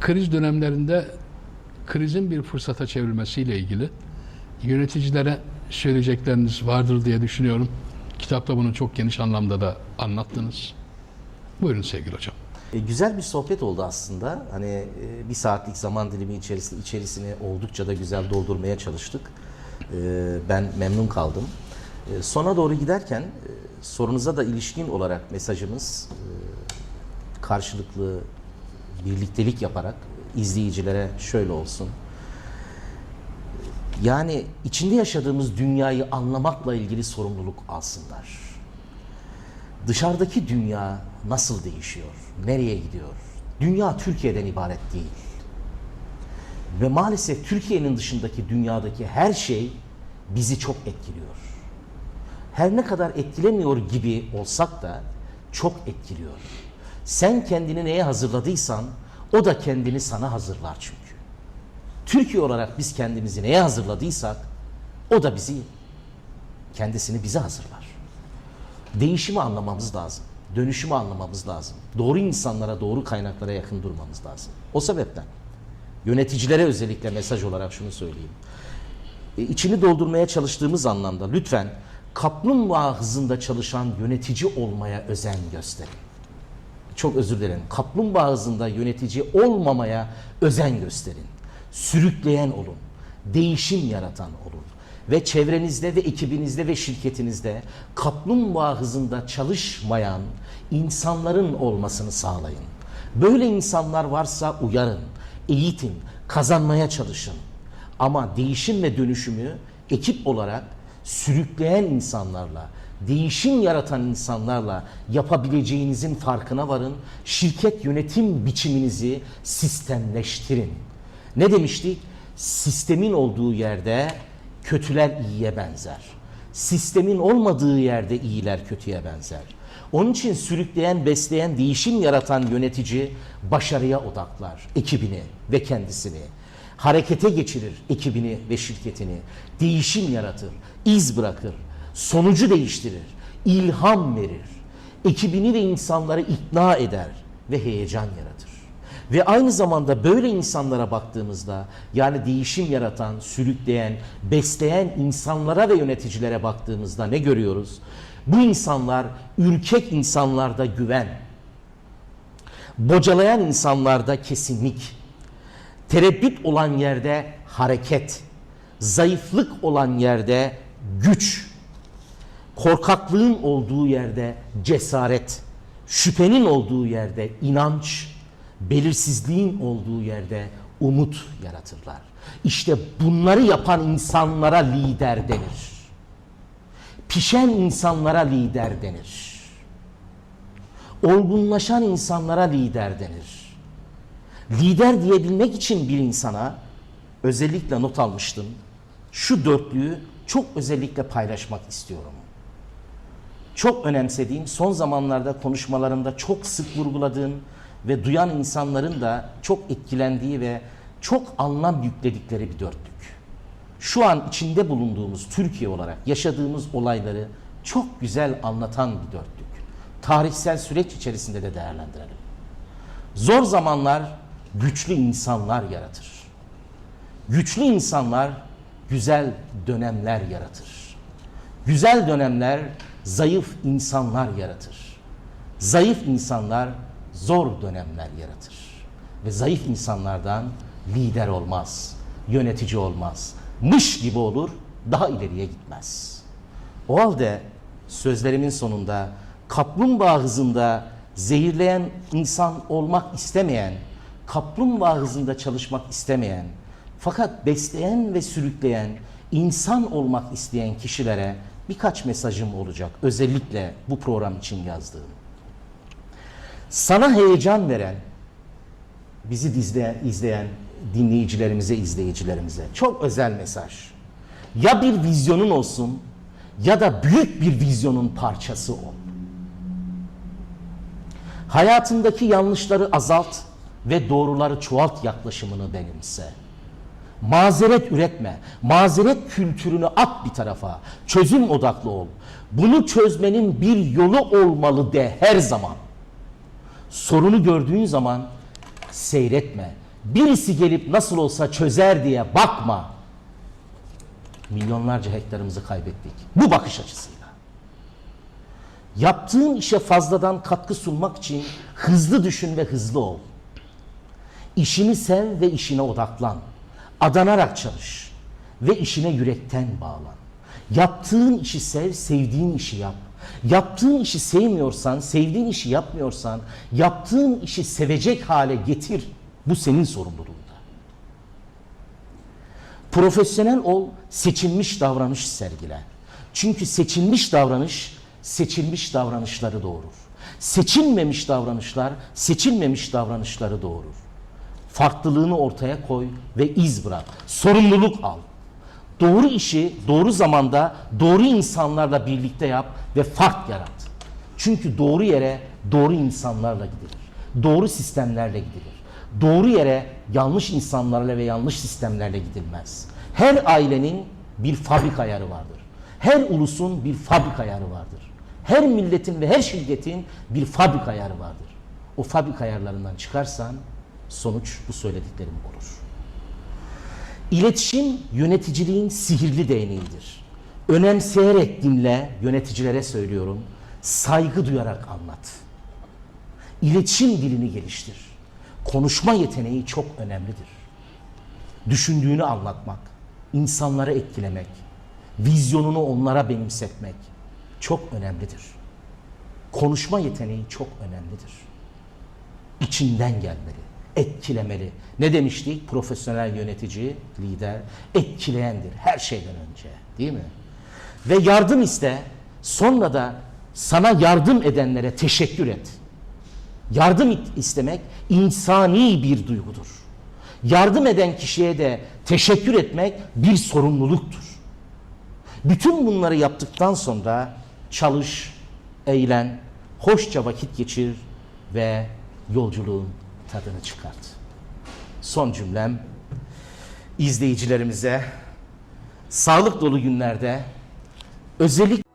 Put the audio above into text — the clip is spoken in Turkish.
kriz dönemlerinde krizin bir fırsata çevrilmesiyle ilgili yöneticilere söyleyecekleriniz vardır diye düşünüyorum. Kitapta bunu çok geniş anlamda da anlattınız. Buyurun sevgili hocam. E, güzel bir sohbet oldu aslında. Hani e, bir saatlik zaman dilimi içerisinde içerisini oldukça da güzel doldurmaya çalıştık. E, ben memnun kaldım. E, sona doğru giderken e, sorunuza da ilişkin olarak mesajımız e, karşılıklı birliktelik yaparak izleyicilere şöyle olsun. Yani içinde yaşadığımız dünyayı anlamakla ilgili sorumluluk alsınlar. Dışarıdaki dünya nasıl değişiyor? Nereye gidiyor? Dünya Türkiye'den ibaret değil. Ve maalesef Türkiye'nin dışındaki dünyadaki her şey bizi çok etkiliyor. Her ne kadar etkilemiyor gibi olsak da çok etkiliyor. Sen kendini neye hazırladıysan o da kendini sana hazırlar çünkü. Türkiye olarak biz kendimizi neye hazırladıysak o da bizi kendisini bize hazırlar. Değişimi anlamamız lazım. Dönüşümü anlamamız lazım. Doğru insanlara, doğru kaynaklara yakın durmamız lazım. O sebepten yöneticilere özellikle mesaj olarak şunu söyleyeyim. E, içini doldurmaya çalıştığımız anlamda lütfen kaplumbağa hızında çalışan yönetici olmaya özen gösterin. Çok özür dilerim. Kaplumbağa hızında yönetici olmamaya özen gösterin. Sürükleyen olun. Değişim yaratan olun. Ve çevrenizde ve ekibinizde ve şirketinizde kaplumbağa hızında çalışmayan insanların olmasını sağlayın. Böyle insanlar varsa uyarın, eğitin, kazanmaya çalışın. Ama değişim ve dönüşümü ekip olarak sürükleyen insanlarla, değişim yaratan insanlarla yapabileceğinizin farkına varın. Şirket yönetim biçiminizi sistemleştirin. Ne demiştik? Sistemin olduğu yerde kötüler iyiye benzer. Sistemin olmadığı yerde iyiler kötüye benzer. Onun için sürükleyen, besleyen, değişim yaratan yönetici başarıya odaklar ekibini ve kendisini. Harekete geçirir ekibini ve şirketini. Değişim yaratır, iz bırakır, sonucu değiştirir, ilham verir. Ekibini ve insanları ikna eder ve heyecan yaratır. Ve aynı zamanda böyle insanlara baktığımızda yani değişim yaratan, sürükleyen, besleyen insanlara ve yöneticilere baktığımızda ne görüyoruz? Bu insanlar ürkek insanlarda güven, bocalayan insanlarda kesinlik, tereddüt olan yerde hareket, zayıflık olan yerde güç, korkaklığın olduğu yerde cesaret, şüphenin olduğu yerde inanç, belirsizliğin olduğu yerde umut yaratırlar. İşte bunları yapan insanlara lider denir. Pişen insanlara lider denir. Olgunlaşan insanlara lider denir. Lider diyebilmek için bir insana özellikle not almıştım. Şu dörtlüyü çok özellikle paylaşmak istiyorum. Çok önemsediğim, son zamanlarda konuşmalarımda çok sık vurguladığım ve duyan insanların da çok etkilendiği ve çok anlam yükledikleri bir dörtlük. Şu an içinde bulunduğumuz Türkiye olarak yaşadığımız olayları çok güzel anlatan bir dörtlük. Tarihsel süreç içerisinde de değerlendirelim. Zor zamanlar güçlü insanlar yaratır. Güçlü insanlar güzel dönemler yaratır. Güzel dönemler zayıf insanlar yaratır. Zayıf insanlar zor dönemler yaratır. Ve zayıf insanlardan lider olmaz, yönetici olmaz. Mış gibi olur, daha ileriye gitmez. O halde sözlerimin sonunda kaplumbağa hızında zehirleyen insan olmak istemeyen, kaplumbağa hızında çalışmak istemeyen, fakat besleyen ve sürükleyen, insan olmak isteyen kişilere birkaç mesajım olacak. Özellikle bu program için yazdığım. Sana heyecan veren, bizi izleyen, izleyen dinleyicilerimize, izleyicilerimize çok özel mesaj. Ya bir vizyonun olsun ya da büyük bir vizyonun parçası ol. Hayatındaki yanlışları azalt ve doğruları çoğalt yaklaşımını benimse. Mazeret üretme. Mazeret kültürünü at bir tarafa. Çözüm odaklı ol. Bunu çözmenin bir yolu olmalı de her zaman. Sorunu gördüğün zaman seyretme. birisi gelip nasıl olsa çözer diye bakma. Milyonlarca hektarımızı kaybettik. Bu bakış açısıyla. Yaptığın işe fazladan katkı sunmak için hızlı düşün ve hızlı ol. İşini sev ve işine odaklan. Adanarak çalış ve işine yürekten bağlan. Yaptığın işi sev, sevdiğin işi yap. Yaptığın işi sevmiyorsan, sevdiğin işi yapmıyorsan, yaptığın işi sevecek hale getir. Bu senin sorumluluğunda. Profesyonel ol, seçilmiş davranış sergile. Çünkü seçilmiş davranış, seçilmiş davranışları doğurur. Seçilmemiş davranışlar, seçilmemiş davranışları doğurur. Farklılığını ortaya koy ve iz bırak. Sorumluluk al. Doğru işi doğru zamanda doğru insanlarla birlikte yap ve fark yarat. Çünkü doğru yere doğru insanlarla gidilir. Doğru sistemlerle gidilir. Doğru yere yanlış insanlarla ve yanlış sistemlerle gidilmez. Her ailenin bir fabrika ayarı vardır. Her ulusun bir fabrika ayarı vardır. Her milletin ve her şirketin bir fabrika ayarı vardır. O fabrika ayarlarından çıkarsan sonuç bu söylediklerim olur. İletişim yöneticiliğin sihirli değneğidir. Önemseyerek dinle, yöneticilere söylüyorum, saygı duyarak anlat. İletişim dilini geliştir. Konuşma yeteneği çok önemlidir. Düşündüğünü anlatmak, insanları etkilemek, vizyonunu onlara benimsetmek çok önemlidir. Konuşma yeteneği çok önemlidir. İçinden gelmeli, etkilemeli. Ne demiştik? Profesyonel yönetici, lider etkileyendir her şeyden önce, değil mi? Ve yardım iste, sonra da sana yardım edenlere teşekkür et. Yardım istemek insani bir duygudur. Yardım eden kişiye de teşekkür etmek bir sorumluluktur. Bütün bunları yaptıktan sonra çalış, eğlen, hoşça vakit geçir ve yolculuğun tadını çıkart. Son cümlem izleyicilerimize sağlık dolu günlerde özellikle